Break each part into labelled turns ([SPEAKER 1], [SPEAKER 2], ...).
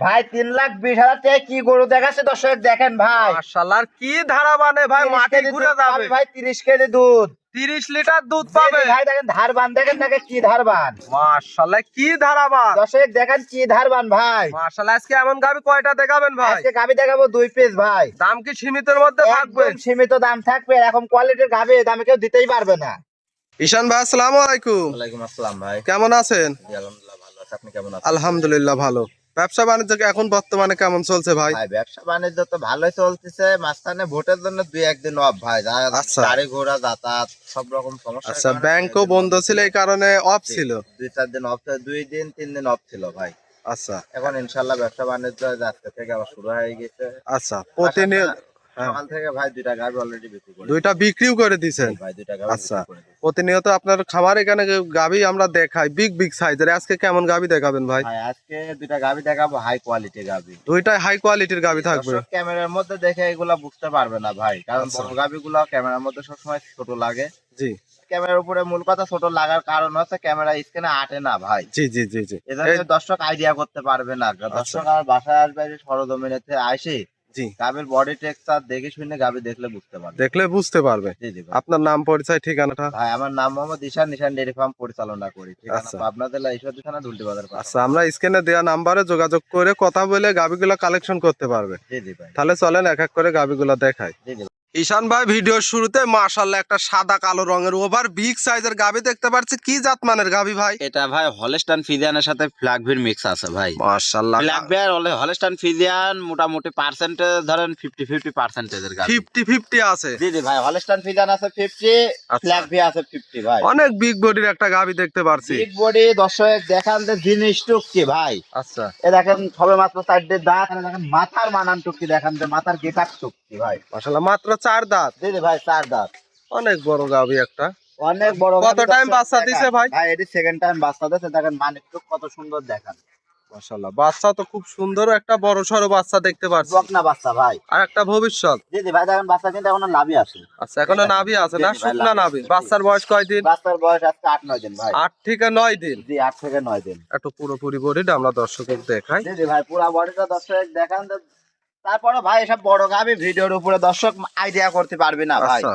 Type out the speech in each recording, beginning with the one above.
[SPEAKER 1] ভাই তিন লাখ বিশ হাজার টাকা কি গরু দেখাচ্ছে দর্শক? দেখেন ভাই।
[SPEAKER 2] মাশাআল্লাহ কি ধারা মানে ভাই
[SPEAKER 1] 30
[SPEAKER 2] মাটি ঘুরে যাবে।
[SPEAKER 1] ভাই তিরিশ কেজি দুধ।
[SPEAKER 2] 30 লিটার দুধ পাবে।
[SPEAKER 1] ভাই দেখেন ধার বান দেখেন দেখে কি ধারবান।
[SPEAKER 2] মাশাআল্লাহ কি ধারা বা
[SPEAKER 1] দর্শক দেখেন কি ধারবান ভাই।
[SPEAKER 2] মাশাআল্লাহ আজকে এমন গাবি কয়টা দেখাবেন ভাই?
[SPEAKER 1] আজকে গাবি দেখাবো দুই পিস ভাই।
[SPEAKER 2] দাম কি সীমিতের মধ্যে থাকবে?
[SPEAKER 1] সীমিত দাম থাকবে এরকম কোয়ালিটির গাবি দামে কেউ দিতেই পারবে না।
[SPEAKER 2] ঈশান ভাই আসসালামু আলাইকুম।
[SPEAKER 1] ওয়ালাইকুম আসসালাম ভাই।
[SPEAKER 2] কেমন আছেন?
[SPEAKER 1] আলহামদুলিল্লাহ ভালো আছে। আপনি কেমন আছেন?
[SPEAKER 2] আলহামদুলিল্লাহ ভালো। ব্যবসা বাণিজ্য এখন বর্তমানে কেমন চলছে ভাই?
[SPEAKER 1] ভাই ব্যবসা বাণিজ্য তো ভালোই চলতেছে। মাঝখানে ভোটের জন্য দুই একদিন অফ ভাই।
[SPEAKER 2] আচ্ছা।
[SPEAKER 1] গাড়ি ঘোড়া যাতায়াত সব রকম সমস্যা
[SPEAKER 2] আচ্ছা ব্যাংকও বন্ধ ছিল এই কারণে অফ ছিল?
[SPEAKER 1] দুই চার দিন অফ দুই দিন তিন দিন অফ ছিল ভাই।
[SPEAKER 2] আচ্ছা।
[SPEAKER 1] এখন ইনশাল্লাহ ব্যবসা বাণিজ্য আজকে থেকে আবার শুরু হয়ে গেছে।
[SPEAKER 2] আচ্ছা প্রতিনিয়ত।
[SPEAKER 1] সকাল থেকে ভাই দুইটা গাড়ি অলরেডি বিক্রি করে
[SPEAKER 2] দুইটা বিক্রিও করে দিছেন?
[SPEAKER 1] ভাই দুইটা গাড়ি
[SPEAKER 2] আচ্ছা। প্রতিনিয়ত আপনার খাবার এখানে গাবি আমরা দেখাই বিগ বিগ সাইজের আজকে কেমন গাবি দেখাবেন ভাই?
[SPEAKER 1] আজকে দুইটা গাবি দেখাবো হাই কোয়ালিটি গাবি
[SPEAKER 2] দুইটাই হাই কোয়ালিটির গাবি থাকবে।
[SPEAKER 1] ক্যামেরার মধ্যে দেখে এগুলা বুঝতে পারবে না ভাই কারণ
[SPEAKER 2] আচ্ছা।
[SPEAKER 1] বড় গাবি গুলো ক্যামেরার মধ্যে সবসময় ছোট লাগে।
[SPEAKER 2] জি।
[SPEAKER 1] ক্যামেরার উপরে মূল কথা ছোট লাগার কারণ হচ্ছে ক্যামেরা স্ক্রিনে আটে না ভাই।
[SPEAKER 2] জি জি জি জি।
[SPEAKER 1] এজন্য দর্শক আইডিয়া করতে পারবে না। দর্শক আমার বাসায় আসবে সরজমিনেতে আসে
[SPEAKER 2] জি।
[SPEAKER 1] গাবের বডি টেক্সচার দেখে শুনে গাবি দেখলে বুঝতে পারবে।
[SPEAKER 2] দেখলে বুঝতে পারবে।
[SPEAKER 1] জি জি
[SPEAKER 2] আপনার নাম পরিচয় ঠিকানাটা?
[SPEAKER 1] ভাই আমার নাম মোহাম্মদ ঈশান নিশান ডেয়ারি ফার্ম পরিচালনা করি।
[SPEAKER 2] আচ্ছা।
[SPEAKER 1] পাবনা জেলা ঈশ্বরদী থানা দুলটি বাজার
[SPEAKER 2] আচ্ছা আমরা স্ক্রিনে দেওয়া নাম্বারে যোগাযোগ করে কথা বলে গাবিগুলো কালেকশন করতে পারবে।
[SPEAKER 1] জি জি ভাই।
[SPEAKER 2] তাহলে চলেন এক এক করে গাবিগুলো দেখাই।
[SPEAKER 1] জি জি।
[SPEAKER 2] ঈশান ভাই ভিডিওর শুরুতে মাশাল্লাহ একটা সাদা কালো রঙের ওভার বিগ সাইজের গাবি দেখতে পাচ্ছি কি জাত মানের গাবি ভাই?
[SPEAKER 1] এটা ভাই হলস্টান ফিজিয়ানের সাথে ফ্ল্যাগভির মিক্স আছে ভাই।
[SPEAKER 2] মাশাল্লাহ
[SPEAKER 1] ফ্ল্যাগভিয়ার হলস্টান ফিজিয়ান মোটামুটি পার্সেন্টেজ ধরেন ফিফটি ফিফটি পার্সেন্টেজের গাড়ি
[SPEAKER 2] ফিফটি ফিফটি আছে।
[SPEAKER 1] জি জি ভাই হলস্টান ফিজিয়ান আছে ফিফটি
[SPEAKER 2] আচ্ছা।
[SPEAKER 1] ফ্ল্যাগভিয়া আছে ফিফটি ভাই।
[SPEAKER 2] অনেক বিগ বডির একটা গাবি দেখতে পারছি।
[SPEAKER 1] বিগ বডি দর্শক দেখান যে জিনিস টুকছি ভাই।
[SPEAKER 2] আচ্ছা।
[SPEAKER 1] এ দেখেন সবে মাত্র সাইডে দাঁত আর দেখেন মাথার মানান টুকছি দেখান যে মাথার গেটার টুকছি ভাই।
[SPEAKER 2] মাশাল্লাহ মাত্র চার দাঁত।
[SPEAKER 1] জি ভাই চার দাঁত।
[SPEAKER 2] অনেক বড় গাবি একটা।
[SPEAKER 1] অনেক বড়
[SPEAKER 2] কত
[SPEAKER 1] গাভী দর্শক
[SPEAKER 2] বাচ্চা দিছে ভাই?
[SPEAKER 1] ভাই এটি সেকেন্ড টাইম বাচ্চা দিছে দেখেন মানিক কত সুন্দর দেখান।
[SPEAKER 2] মাশাল্লাহ বাচ্চা তো খুব সুন্দর একটা বড় সড়ো বাচ্চা দেখতে পাচ্ছি।
[SPEAKER 1] বকনা বাচ্চা ভাই।
[SPEAKER 2] আর একটা ভবিষ্যৎ।
[SPEAKER 1] জি ভাই দেখেন বাচ্চা কিন্তু এখনও লাভই আছে।
[SPEAKER 2] আচ্ছা এখনও নাভি আছে না? শুকনা নাভি। বাচ্চার বয়স কয়দিন
[SPEAKER 1] বাচ্চার বয়স আজকে আট নয় দিন ভাই।
[SPEAKER 2] আট থেকে নয় দিন?
[SPEAKER 1] জি আট থেকে নয় দিন।
[SPEAKER 2] একটু পুরোপুরি বডিটা আমরা দর্শকের দেখাই।
[SPEAKER 1] জি ভাই পুরা বডিটা দর্শক দেখান তারপরে ভাই এসব বড় গাবি ভিডিওর উপরে দর্শক আইডিয়া করতে পারবে না ভাই।
[SPEAKER 2] আচ্ছা।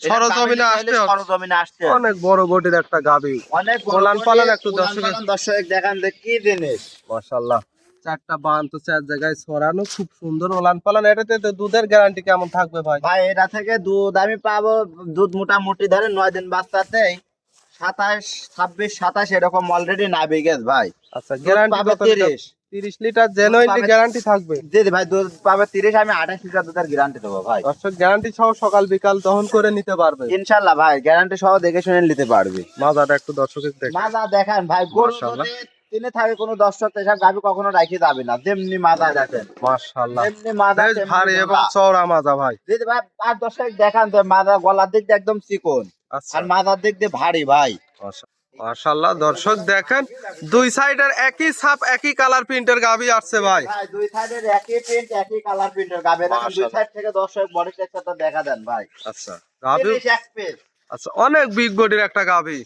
[SPEAKER 2] সরজমিনে আসতে
[SPEAKER 1] সরজমিনে আসতে
[SPEAKER 2] অনেক বড় বডির একটা গাবি।
[SPEAKER 1] অনেক
[SPEAKER 2] পালান একটু
[SPEAKER 1] পালান দর্শক দেখান যে কি জিনিস।
[SPEAKER 2] মাশাল্লাহ চারটা বান তো চার জায়গায় ছড়ানো খুব সুন্দর ওলান পালান। এটাতে তো দুধের গ্যারান্টি কেমন থাকবে ভাই?
[SPEAKER 1] ভাই এটা থেকে দুধ আমি পাবো দুধ মোটামুটি ধরে নয় দিন বাচ্চাতেই সাতাশ ছাব্বিশ সাতাশ এরকম অলরেডি নাবি গেছে ভাই।
[SPEAKER 2] আচ্ছা গ্যারান্টি
[SPEAKER 1] তিরিশ।
[SPEAKER 2] তিরিশ লিটার জেনুইনলি গ্যারান্টি থাকবে।
[SPEAKER 1] জি ভাই দুধ পাবে তিরিশ আমি আঠাশ লিটার দুধের গ্যারান্টি দেবো ভাই।
[SPEAKER 2] দর্শক গ্যারান্টি সহ সকাল বিকাল দহন করে নিতে পারবে।
[SPEAKER 1] ইনশাল্লাহ ভাই গ্যারান্টি সহ দেখে শুনে নিতে পারবে।
[SPEAKER 2] মাজাটা একটু দর্শকের দেখ
[SPEAKER 1] মাজা দেখান ভাই গরু তিনি থাকে কোনো দর্শক এসব গাভি কখনো রাখি যাবে না। যেমনি মাজা দেখেন।
[SPEAKER 2] মাশাল্লাহ
[SPEAKER 1] যেমনি মাজা
[SPEAKER 2] ভারী এবং চওড়া মাজা ভাই।
[SPEAKER 1] জি ভাই আর দর্শক দেখান তো মাজা গলার দিক দিয়ে একদম চিকন।
[SPEAKER 2] আচ্ছা।
[SPEAKER 1] আর মাথার দিক দিয়ে ভারী ভাই।
[SPEAKER 2] মাশাল্লাহ দর্শক দেখেন দুই সাইডের একই ছাপ একই কালার প্রিন্টের গাবি আসছে ভাই।
[SPEAKER 1] দুই সাইডের একই প্রিন্ট একই কালার প্রিন্টের গাবি। দেখেন দুই সাইড থেকে দর্শক বডি টেক্সচারটা দেখা দেন ভাই।
[SPEAKER 2] আচ্ছা গাবি
[SPEAKER 1] এক পিস
[SPEAKER 2] আচ্ছা অনেক বিগ বডির একটা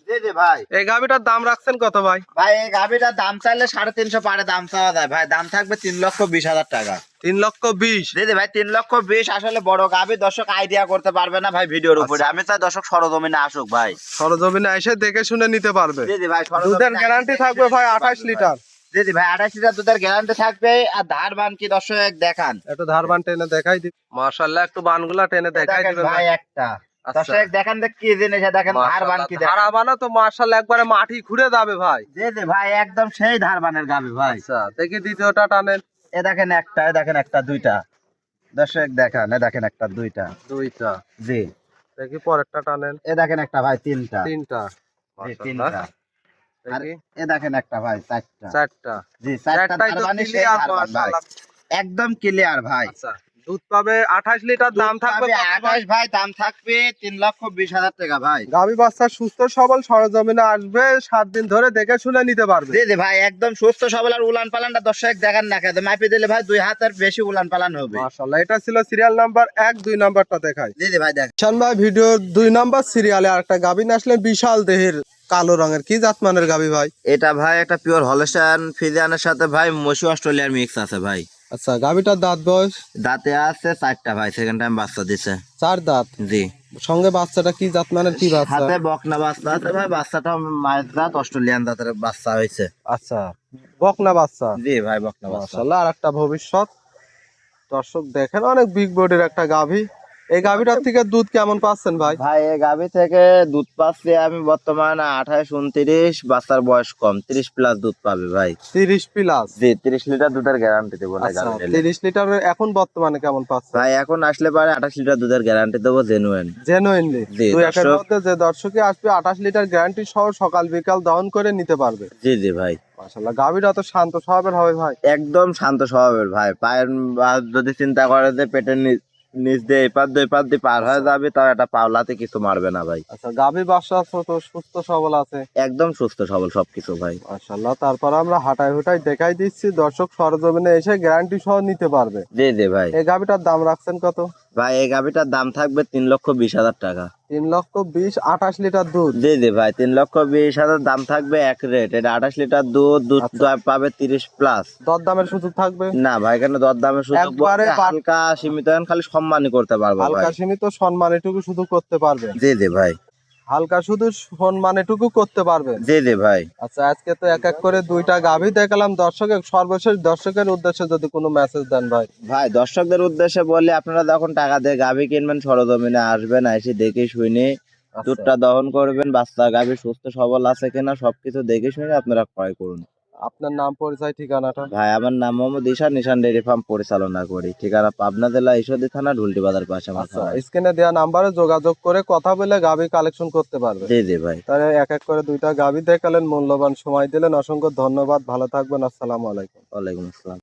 [SPEAKER 1] জি জি ভাই।
[SPEAKER 2] এই গাবিটার দাম রাখছেন কত ভাই?
[SPEAKER 1] ভাই এই গাভিটার দাম চাইলে সাড়ে তিনশো পারে দাম চাওয়া যায়। ভাই দাম থাকবে তিন লক্ষ বিশ হাজার টাকা।
[SPEAKER 2] তিন লক্ষ বিশ?
[SPEAKER 1] জি ভাই তিন লক্ষ বিশ আসলে বড় গাভি। দর্শক আইডিয়া করতে পারবে না ভাই ভিডিওর উপরে।
[SPEAKER 2] আচ্ছা।
[SPEAKER 1] আমি চাই দর্শক সরজমিনে আসুক ভাই।
[SPEAKER 2] সরজমিনে এসে দেখে শুনে নিতে পারবে।
[SPEAKER 1] জি ভাই
[SPEAKER 2] দুধের গ্যারান্টি থাকবে ভাই আঠাশ লিটার।
[SPEAKER 1] জি ভাই আঠাশ লিটার দুধের গ্যারান্টি থাকবে। আর ধার বান কি দর্শক দেখান।
[SPEAKER 2] একটু ধারবান টেনে দেখাই দিই মাশাল্লাহ একটু বানগুলা টেনে দেখাই দিবেন
[SPEAKER 1] ভাই একটা। দর্শক দেখেন যে কি জিনিস দেখেন ধার কি দেখেন।
[SPEAKER 2] তো মাশাল্লাহ একবারে মাটি ঘুরে যাবে ভাই।
[SPEAKER 1] জি ভাই একদম সেই ধার বানের ভাই।
[SPEAKER 2] আচ্ছা দেখি দ্বিতীয়টা টানেন।
[SPEAKER 1] এ দেখেন একটা এ দেখেন একটা দুইটা। দর্শক দেখান এ দেখেন একটা দুইটা।
[SPEAKER 2] দুইটা।
[SPEAKER 1] জি।
[SPEAKER 2] দেখি পরেরটা টানেন।
[SPEAKER 1] এ দেখেন একটা ভাই তিনটা।
[SPEAKER 2] তিনটা।
[SPEAKER 1] তিনটা। এ দেখেন একটা ভাই চারটা।
[SPEAKER 2] চারটা।
[SPEAKER 1] জি একদম ক্লিয়ার ভাই।
[SPEAKER 2] আচ্ছা। দুধ পাবে আঠাশ লিটার দাম থাকবে কত ভাই?
[SPEAKER 1] দাম থাকবে তিন লক্ষ বিশ হাজার টাকা ভাই।
[SPEAKER 2] গাভী বাচ্চা সুস্থ সবল সরজমিনে আসবে সাত দিন ধরে দেখে শুনে নিতে পারবে।
[SPEAKER 1] জি ভাই একদম সুস্থ সবল আর উলান পালানটা দর্শক দেখেন না খেতে মাপি দিলে ভাই দুই হাতের বেশি উলান পালান হবে।
[SPEAKER 2] মাশাআল্লাহ এটা ছিল সিরিয়াল নাম্বার এক দুই নাম্বারটা দেখাই।
[SPEAKER 1] জি জি ভাই দেখ।
[SPEAKER 2] শান ভাই ভিডিওর দুই নাম্বার সিরিয়ালে আরেকটা গাভিন আসলে বিশাল দেহের কালো রঙের কি জাত মানের গাবি ভাই?
[SPEAKER 1] এটা ভাই একটা পিওর হলেস্টান ফিজিয়ানের সাথে ভাই মসু অস্ট্রেলিয়ার মিক্স আছে ভাই।
[SPEAKER 2] আচ্ছা গাভিটার দাঁত বয়স?
[SPEAKER 1] দাঁতে আছে চারটা ভাই সেকেন্ড টাইম বাচ্চা দিছে।
[SPEAKER 2] চার দাঁত?
[SPEAKER 1] জি।
[SPEAKER 2] সঙ্গে বাচ্চাটা কি জাত মানে কি বাচ্চা?
[SPEAKER 1] হাতে বকনা বাচ্চা আছে ভাই বাচ্চাটা মায়ের দাঁত অস্ট্রেলিয়ান দাঁতের বাচ্চা হয়েছে।
[SPEAKER 2] আচ্ছা বকনা বাচ্চা?
[SPEAKER 1] জি ভাই বকনা বাচ্চা।
[SPEAKER 2] আর একটা ভবিষ্যৎ। দর্শক দেখেন অনেক বিগ বডির একটা গাভী। এই গাভীটার থেকে দুধ কেমন পাচ্ছেন ভাই?
[SPEAKER 1] ভাই এই গাভী থেকে দুধ পাচ্ছি আমি বর্তমানে আঠাশ উনত্রিশ বাচ্চার বয়স কম। তিরিশ প্লাস দুধ পাবে ভাই।
[SPEAKER 2] তিরিশ প্লাস
[SPEAKER 1] জি তিরিশ লিটার দুধের গ্যারান্টি দেবো
[SPEAKER 2] আচ্ছা। তিরিশ লিটার এখন বর্তমানে কেমন পাচ্ছেন?
[SPEAKER 1] ভাই এখন আসলে পারে আঠাশ লিটার দুধের গ্যারান্টি দেবো জেনুয়েন
[SPEAKER 2] জেনুইনলি
[SPEAKER 1] জি,
[SPEAKER 2] দুই একের মধ্যে যে দর্শকে আসবে আঠাশ লিটার গ্যারান্টি সহ সকাল বিকাল দহন করে নিতে পারবে।
[SPEAKER 1] জি জি ভাই।
[SPEAKER 2] মাশাআল্লাহ গাভীটা তো শান্ত স্বভাবের হবে ভাই।
[SPEAKER 1] একদম শান্ত স্বভাবের ভাই। পায়ের যদি চিন্তা করে যে পেটের নিচ দিয়ে এপার দিয়ে এপার দিয়ে পার হয়ে যাবে তাও একটা পাওলাতে কিছু মারবে না ভাই।
[SPEAKER 2] আচ্ছা গাভী আছে তো সুস্থ সবল আছে?
[SPEAKER 1] একদম সুস্থ সবল সবকিছু ভাই।
[SPEAKER 2] মাশাআল্লাহ তারপর আমরা হাঁটাই হুটাই দেখাই দিচ্ছি দর্শক সরজমিনে এসে গ্যারান্টি সহ নিতে পারবে।
[SPEAKER 1] জি জি ভাই।
[SPEAKER 2] এই গাভীটার দাম রাখছেন কত?
[SPEAKER 1] ভাই এই গাভিটার দাম থাকবে তিন লক্ষ বিশ হাজার টাকা।
[SPEAKER 2] তিন লক্ষ বিশ আঠাশ লিটার দুধ?
[SPEAKER 1] জি জি ভাই তিন লক্ষ বিশ হাজার দাম থাকবে এক রেট। এটা আঠাশ লিটার দুধ দুধ
[SPEAKER 2] আচ্ছা।
[SPEAKER 1] পাবে তিরিশ প্লাস
[SPEAKER 2] দর দামের সুযোগ থাকবে?
[SPEAKER 1] না ভাই কেন দর দামের সুযোগ হালকা সীমিত খালি সম্মানই করতে পারব
[SPEAKER 2] হালকা সীমিত সম্মান এটুকু শুধু করতে পারবে।
[SPEAKER 1] জি জি ভাই।
[SPEAKER 2] হালকা শুধু শোন মানে টুকু করতে পারবে
[SPEAKER 1] জি জি ভাই।
[SPEAKER 2] আচ্ছা আজকে তো এক এক করে দুইটা গাভী দেখালাম। দর্শকের সর্বশেষ দর্শকের উদ্দেশ্যে যদি কোনো মেসেজ দেন ভাই।
[SPEAKER 1] ভাই দর্শকদের উদ্দেশ্যে বলি আপনারা যখন টাকা দিয়ে গাভী কিনবেন সরজমিনে আসবেন এসে দেখে শুনে
[SPEAKER 2] আচ্ছা,
[SPEAKER 1] দুধটা দহন করবেন বাচ্চা গাভী সুস্থ সবল আছে কিনা সবকিছু দেখে শুনে আপনারা ক্রয় করুন।
[SPEAKER 2] আপনার নাম পরিচয় ঠিকানাটা?
[SPEAKER 1] ভাই আমার নাম মোহাম্মদ ঈশান নিশান ডেয়ারি ফার্ম পরিচালনা করি। ঠিকানা পাবনা জেলা ঈশ্বরদী থানা ঢুলটি বাজার পাশে আমার
[SPEAKER 2] আচ্ছা স্ক্রিনে দেওয়া নাম্বারে যোগাযোগ করে কথা বলে গাবি কালেকশন করতে পারবে।
[SPEAKER 1] জি জি ভাই।
[SPEAKER 2] তাহলে এক এক করে দুইটা গাবি দেখালেন মূল্যবান সময় দিলেন। অসংখ্য ধন্যবাদ ভালো থাকবেন আসসালামু আলাইকুম।
[SPEAKER 1] ওয়ালাইকুম আসসালাম।